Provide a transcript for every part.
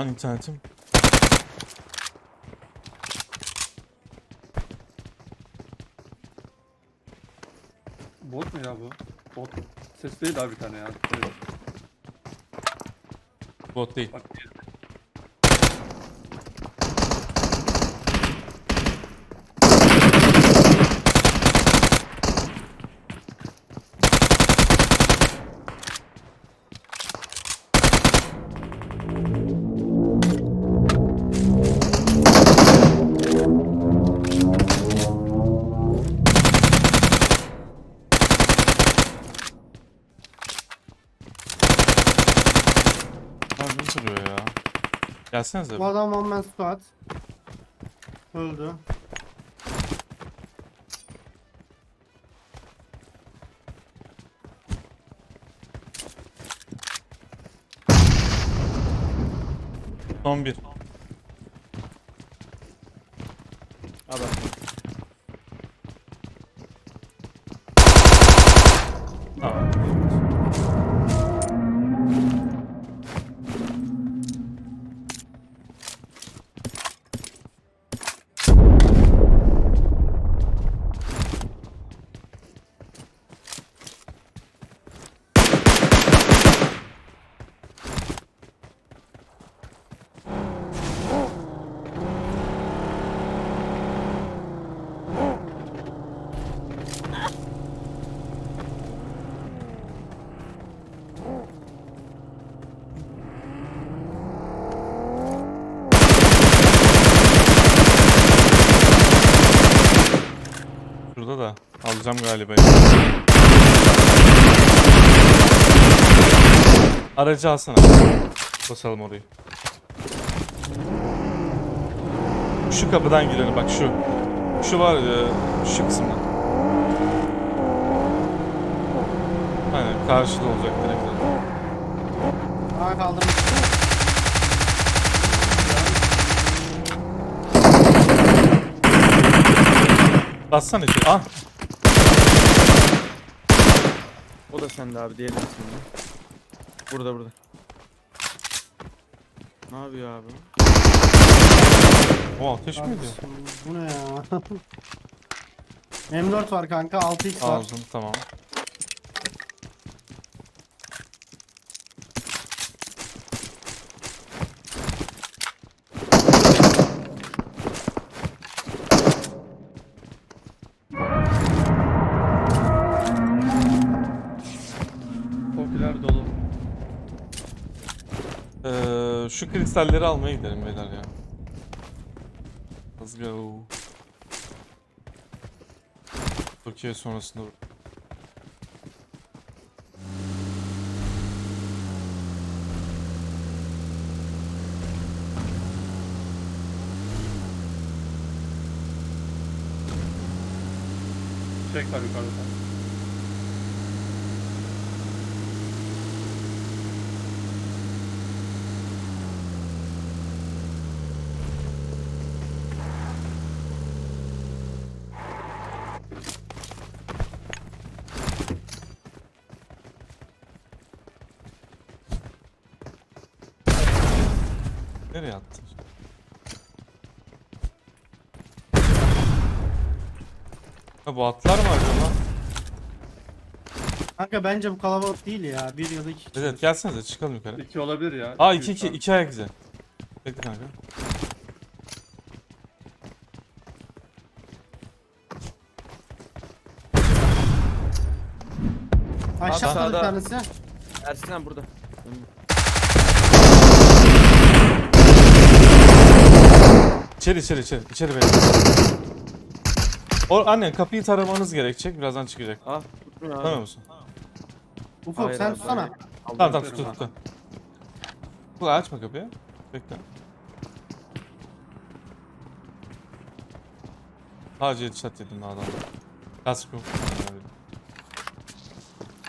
Lan internetim. Bot mu ya bu? Bot. Ses değil abi bir tane ya. Evet, Bot değil. bak Gelsenize. Bu adam one man squad. Öldü. Son bir. Abi Tamam. Şurada Alacağım galiba. Aracı alsana. Basalım orayı. Şu kapıdan girelim bak şu. Şu var ya şu kısımdan. Aynen karşıda olacak direkt. Aa kaldırmış. Bassana içeri. Ah o da sende abi diyelim şimdi. Burada burada. Ne yapıyor abi? o ateş mi ediyor? Bu ne ya? M4 var kanka 6x var. Aldım tamam. Şu kristalleri almaya gidelim beyler ya. Let's go. Türkiye sonrasında Çek var yukarıda. Nereye attın? Ha bu atlar mı acaba? Kanka bence bu kalabalık değil ya. Bir ya da iki. kişi. Evet gelsenize çıkalım yukarı. İki olabilir ya. Aa İki, 2 üç 2 tane. 2 ayak izi. Bekle kanka. Aşağıda bir Aşağıda. tanesi. Ersin abi burada. İçeri içeri içeri. İçeri beyler. O annen kapıyı taramanız gerekecek. Birazdan çıkacak. Ah tutmuyor abi. Tanıyor musun? Ufuk Hayır sen abi, tutsana. hayır. Tamam tamam tuttu tuttu. Kulağı açma kapıyı. Bekle. Sadece headshot yedim adam. Kask yok.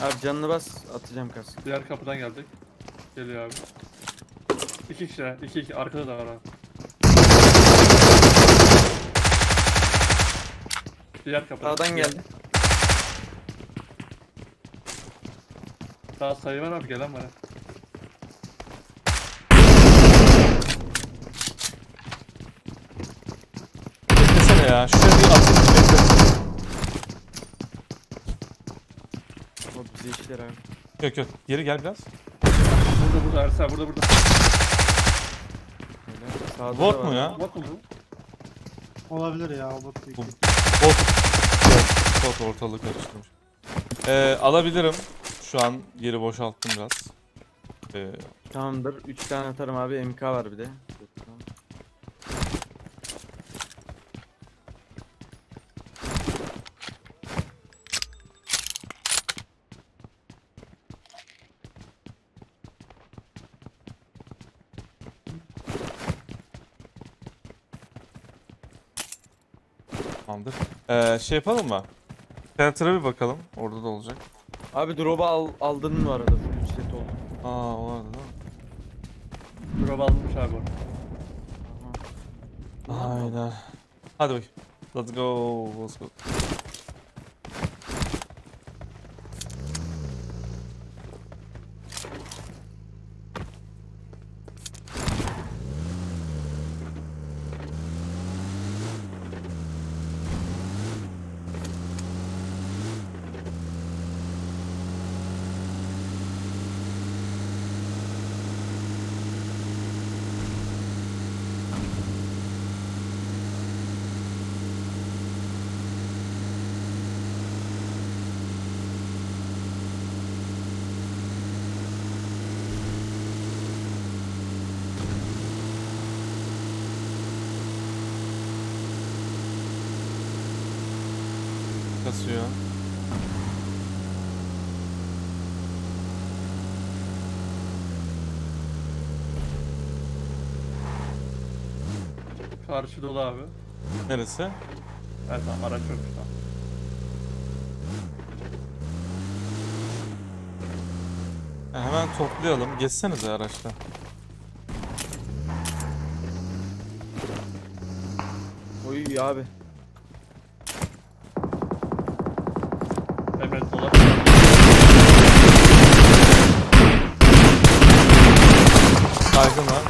Abi canını bas atacağım kask. Diğer kapıdan geldik. Geliyor abi. İki kişi, ha, iki iki. Arkada da var ha. Diğer kapıdan. Sağdan geldi. Sağ sayı var abi gelen var. Beklesene ya. Şuraya bir atayım bekle. O bizi işler abi. Yok yok. Geri gel biraz. Burada burada Ersa burada burada. Sağda da Bot mu var. ya? Bak oğlum. Olabilir ya. Bot Bu- Bot. Yok. Bot ortalığı karıştırmış. Ee, alabilirim. Şu an yeri boşalttım biraz. Ee, Tamamdır. 3 tane atarım abi. MK var bir de. Tamam. tamamdır. Ee, şey yapalım mı? Shelter'a bir bakalım. Orada da olacak. Abi drop'u al, aldın mı arada? Full set oldu. Aa o değil mi? Drop almış abi onu. Aynen. Hadi bakayım. Let's go. Let's go. Kasıyor. Karşı dolu abi. Neresi? Evet tamam araç yokmuş tamam. Ha, hemen toplayalım. Geçsenize araçta. Oy abi. Saygın var.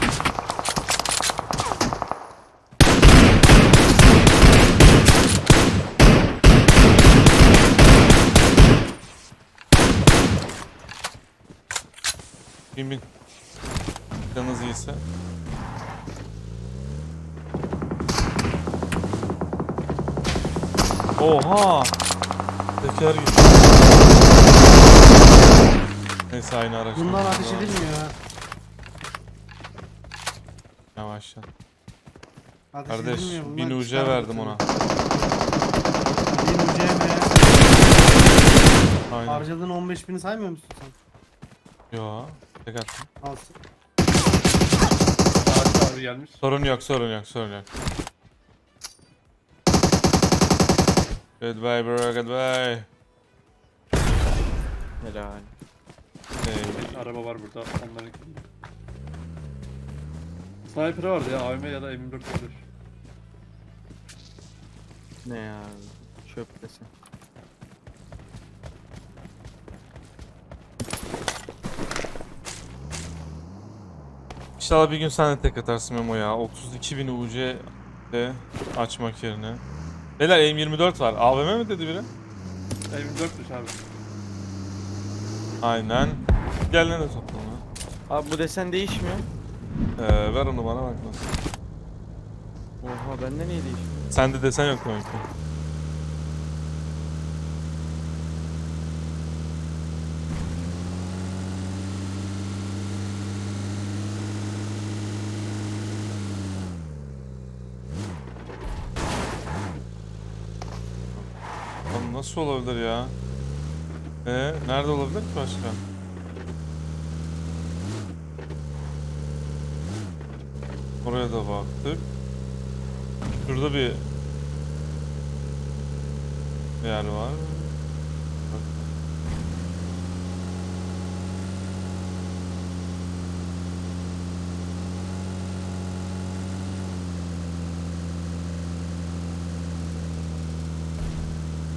Bin bin. Canınız iyiyse. Oha! Teker gitti. Neyse aynı araç. Bunlar ateş edilmiyor ha. Yavaşla. Ateş Kardeş edilmiyor bunlar. verdim ona. Bin uca mi? Aynen. Harcadığın 15 bini saymıyor musun sen? Yo. Tek attım. Alsın. Araç abi gelmiş. Sorun yok, sorun yok, sorun yok. Goodbye bro, goodbye. Helal. Hey. Bir araba var burada. Onların Sniper vardı ya AVM ya da M24 olabilir. Ne ya? Çöp desen. İnşallah bir gün sen de tek atarsın Memo ya. 32.000 UC de açmak yerine. Beyler M24 var. AVM mi dedi biri? M24'müş abi. Aynen. Gel ne de toplama. Abi bu desen değişmiyor. Ee, ver onu bana bak nasıl. Oha bende niye değişmiyor? Sende desen yok ki. Lan nasıl olabilir ya? Ee, nerede olabilir ki başka? Oraya da baktık. Şurada bir yer var.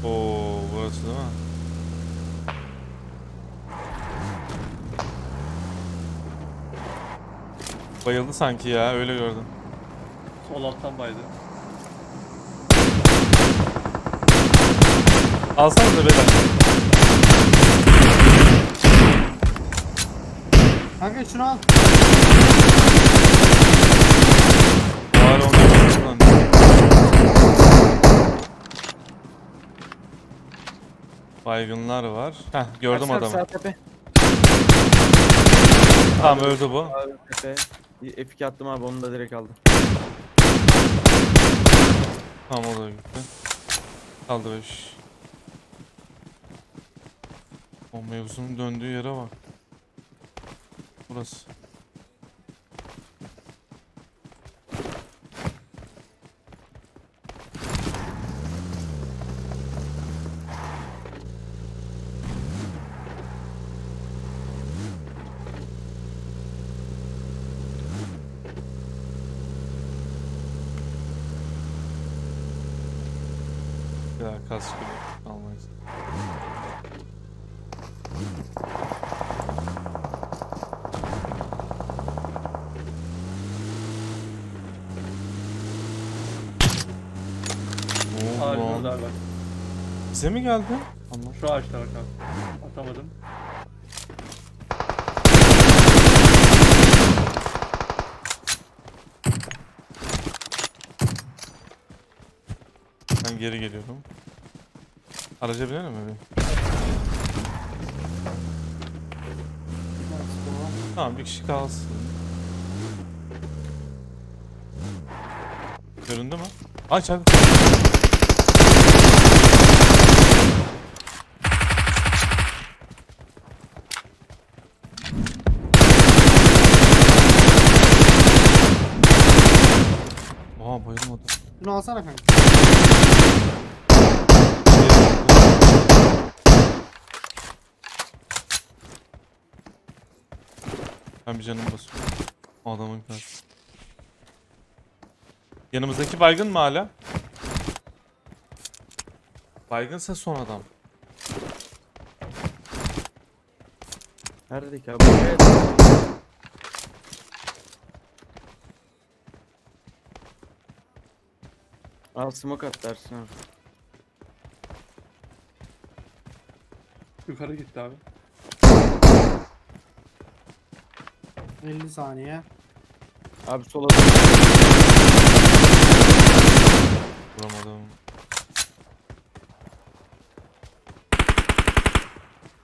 Oo, burası değil mi? Bayıldı sanki ya, öyle gördüm. Sol alttan baydı. Alsanıza beyler. Kanka şunu al. Bari onu lan. Baygınlar var. Heh gördüm abi, adamı. Sağ tepe. Tamam öldü bu. Abi tepe. F2 attım abi onu da direkt aldım. Tamam o da gitti. Kaldı 5. O mevzunun döndüğü yere bak. Burası. Ya kask almayız. Bak. Bize mi geldi? Allah. Şu ağaçta bak abi. Atamadım. Ben geri geliyorum. Araca binelim mi? bir? Tamam bir kişi kalsın. Göründü mü? Ay çabuk. Oha bayılmadı. Şunu alsana kanka. Ben bir canım basıyorum. Adamın karşı. Yanımızdaki baygın mı hala? Baygınsa son adam. Neredeki abi? Evet. Al smoke at dersin abi. Yukarı gitti abi. 50 saniye. Abi sola Vuramadım.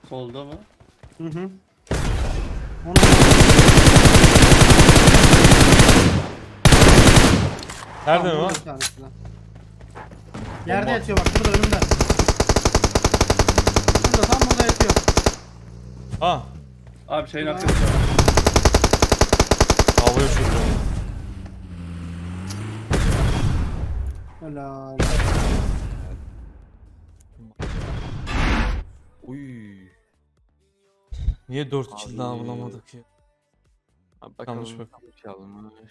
Solda mı? Hı hı. Onu Nerede mi Tamam, o? bir tanesi. Yerde Bomba. yatıyor bak burada önümde. Burada tam burada yatıyor. Ha, Abi şeyin arkasında. Havaya uçurdu. Helal. Uy. Niye 4 kill daha Abi. bulamadık ya? Abi bakalım. Yanlış bak. Yanlış.